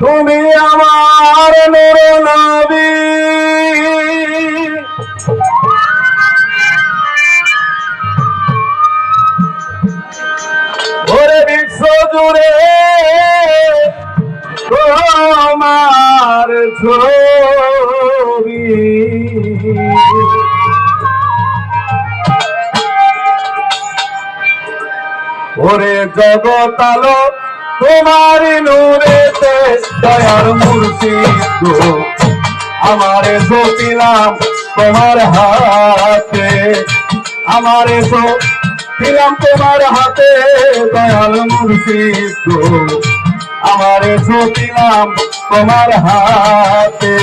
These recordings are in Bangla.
তুমি আমার নূর নবী। ওরে বিশ্ব জুড়ে তোমার ছবি। ওরে জগতালো তোমার নূরেতে দয়ার মূর্তি গো। আমারে সপিলাম তোমার হাতে, আমারে তো তোমার হাতে দয়াল মূর্তি গো। আমারে সপিলাম তোমার হাতে।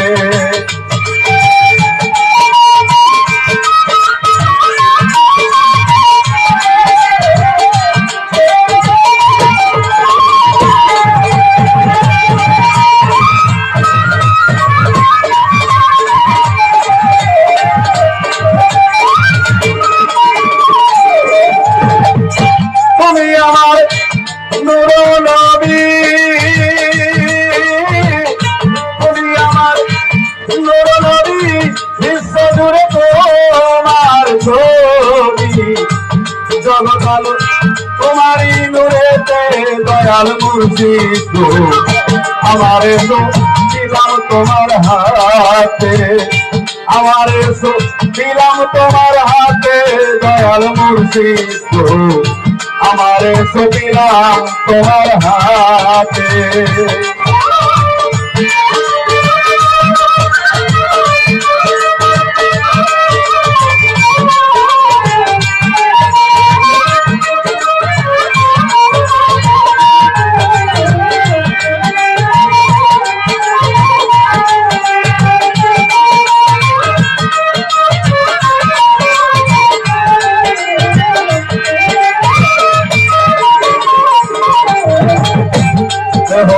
নূর নবী বিশ্ব জুড়ে তোমার ছবি জগতাল তোমারই নূরেতে দয়াল মুর্শিদ গো। আমারে তো দিলাম তোমার হাতে আমারে তো দিলাম তোমার হাতে, দয়াল মুর্শিদ গো। আমারে তো দিলাম তোমার হাতে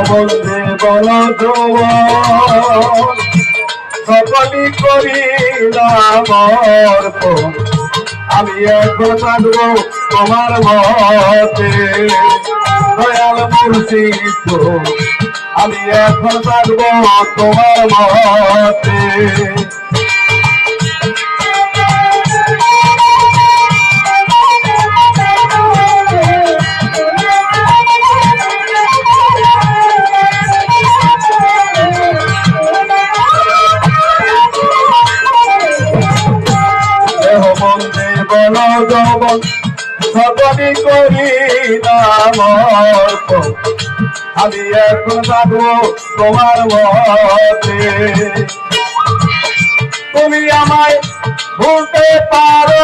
বলতে বল সকলি করি অর্পণ আমি এখন থাকব তোমার মতে। দয়াল মুর্শিদ আমি এখন থাকব তোমার মতে। সকলি করি নাম আমি এখন থাকব তোমার মতে। তুমি আমায় ভুলতে পারো।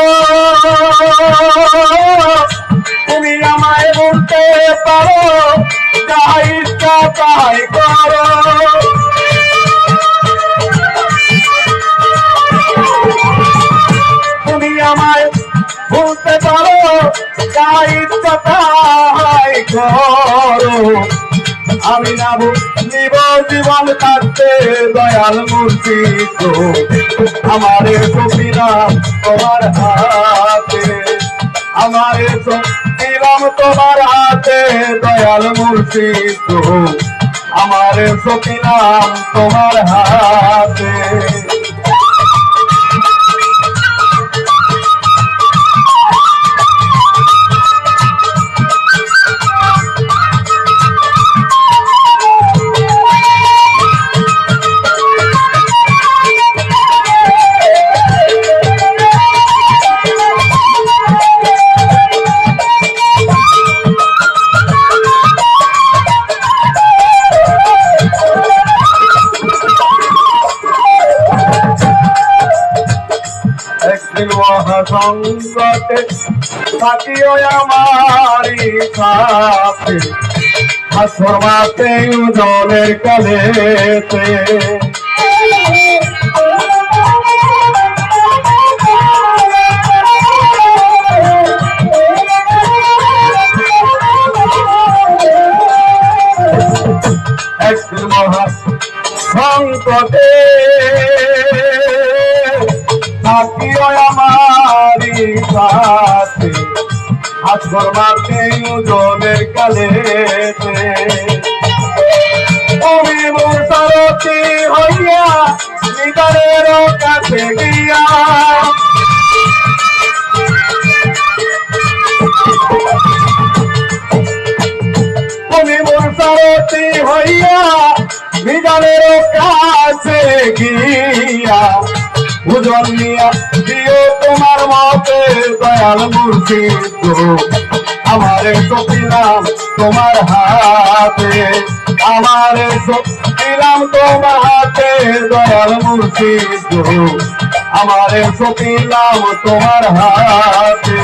তুমি আমায় ভুলতে পারো। যা ইচ্ছা তাই করো। পারো, তাই করো। আমি না নিব জীবন কাটতে দয়াল মূর্তি আমারে সপিনা তোমার হাতে। আমারে সপিলাম তোমার হাতে দয়াল মূর্তি আমারে সপিলাম তোমার হাতে। একদিন মহাসংকটে থাকিও আমারি সাথে। হাসর মাতে উজনের কালেতে। একদিন সংকটে থাকিও আমারি সাথে। হাত করবাতে উজনের কালেতে। তুমি মোর সারথি হইয়া নিদারের কাছে গিয়া। তুমি মোর সারথি হইয়া নিদারের কাছে গিয়া। ভুজন নিয়া দিও তোমার মতে দয়াল মূর্তি আমারে সপিলাম তোমার হাতে, আমারে সপিলাম তোমার হাতে দয়াল মূর্তি আমারে সপিলাম তোমার হাতে।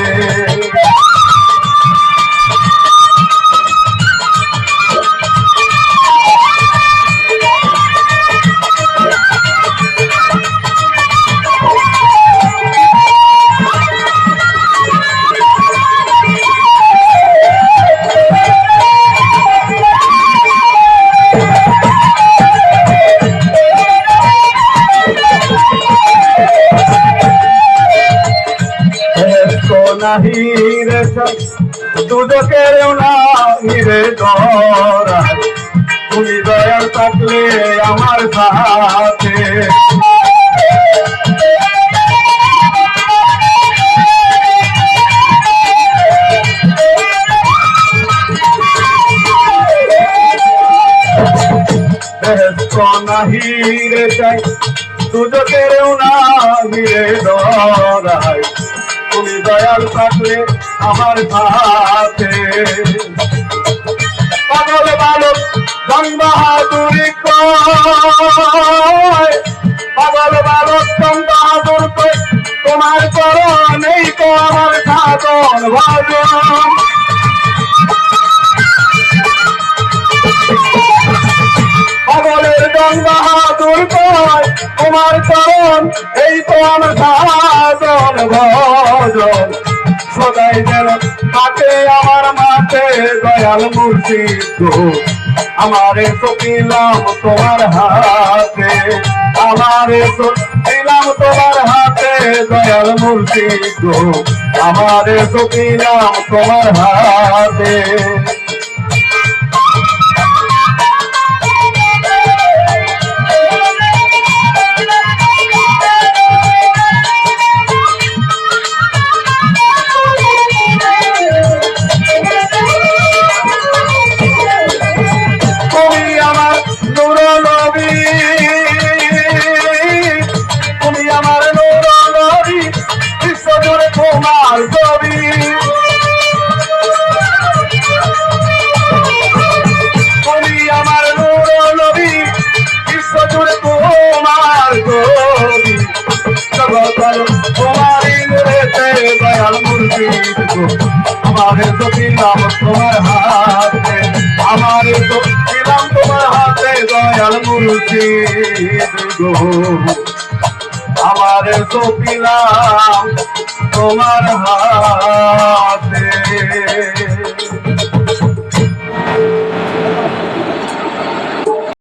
নাহি রে দুদকের নাহি রে ডরা তুমি দয়াল থাকলে আমার সাথে নাহি চাই দুদকের নাহি রে ডরাই তুমি দয়াল থাকলে আমার সাথে। পাগল বালক গঙ্গাহাদুরি পাগল বালক গঙ্গাহাদুর তোমার পর করণেই তো আমার সাধন ভজন। পাগলের গং বাহাদুর কয় তোমার করণ এই তো আমার সাধন ভজন। সদাই যেন কাটে আমার মাঠে দয়াল মুর্শিদ আমারে সপিলাম তোমার হাতে, আমারে সপিলাম তোমার হাতে দয়াল মুর্শিদ আমারে সপিলাম তোমার হাতে। দিলাম তোমার হাতে। আমার তো দিলাম তোমার হাতে, দয়াল মুর্শিদ গো। আমার তো দিলাম তোমার হাতে।